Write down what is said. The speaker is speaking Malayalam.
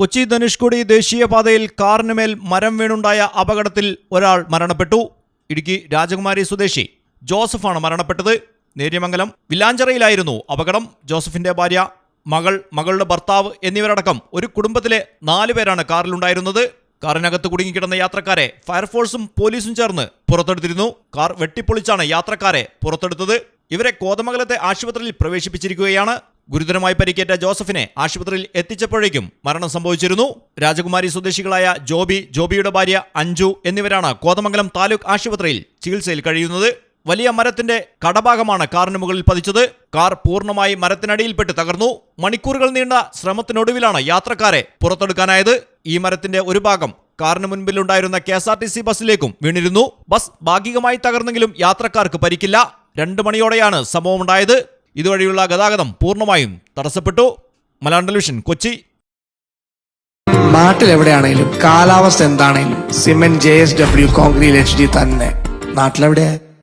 കൊച്ചി ധനുഷ്കോടി ദേശീയപാതയിൽ കാറിനുമേൽ മരം വീണുണ്ടായ അപകടത്തിൽ ഒരാൾ മരണപ്പെട്ടു. ഇടുക്കി രാജകുമാരി സ്വദേശി ജോസഫാണ് മരണപ്പെട്ടത്. നേര്യമംഗലം വില്ലാഞ്ചിറയിലായിരുന്നു അപകടം. ജോസഫിന്റെ ഭാര്യ മകൾ മകളുടെ ഭർത്താവ് എന്നിവരടക്കം ഒരു കുടുംബത്തിലെ നാല് പേരാണ് കാറിലുണ്ടായിരുന്നത്. കാറിനകത്ത് കുടുങ്ങിക്കിടന്ന യാത്രക്കാരെ ഫയർഫോഴ്സും പോലീസും ചേർന്ന് പുറത്തെടുത്തിരുന്നു. കാർ വെട്ടിപ്പൊളിച്ചാണ് യാത്രക്കാരെ പുറത്തെടുത്തത്. ഇവരെ കോതമംഗലത്തെ ആശുപത്രിയിൽ പ്രവേശിപ്പിച്ചിരിക്കുകയാണ്. ഗുരുതരമായി പരിക്കേറ്റ ജോസഫിനെ ആശുപത്രിയിൽ എത്തിച്ചപ്പോഴേക്കും മരണം സംഭവിച്ചിരുന്നു. രാജകുമാരി സ്വദേശികളായ ജോബി ജോബിയുടെ ഭാര്യ അഞ്ജു എന്നിവരാണ് കോതമംഗലം താലൂക്ക് ആശുപത്രിയിൽ ചികിത്സയിൽ കഴിയുന്നത്. വലിയ മരത്തിന്റെ കടഭാഗമാണ് കാറിന് മുകളിൽ പതിച്ചത്. കാർ പൂർണമായി മരത്തിനടിയിൽപ്പെട്ട് തകർന്നു. മണിക്കൂറുകൾ നീണ്ട ശ്രമത്തിനൊടുവിലാണ് യാത്രക്കാരെ പുറത്തെടുക്കാനായത്. ഈ മരത്തിന്റെ ഒരു ഭാഗം കാറിന് മുൻപിലുണ്ടായിരുന്ന K S R T C ബസ്സിലേക്കും വീണിരുന്നു. ബസ് ഭാഗികമായി തകർന്നെങ്കിലും യാത്രക്കാർക്ക് പരിക്കില്ല. രണ്ട് മണിയോടെയാണ് സംഭവമുണ്ടായത്. ഇതുവഴിയുള്ള ഗതാഗതം പൂർണമായും തടസ്സപ്പെട്ടു. മലയാളം ടെലിവിഷൻ കൊച്ചി. നാട്ടിലെവിടെയാണെങ്കിലും കാലാവസ്ഥ എന്താണെങ്കിലും cement J S W concrete H D തന്നെ. നാട്ടിലെവിടെയാ?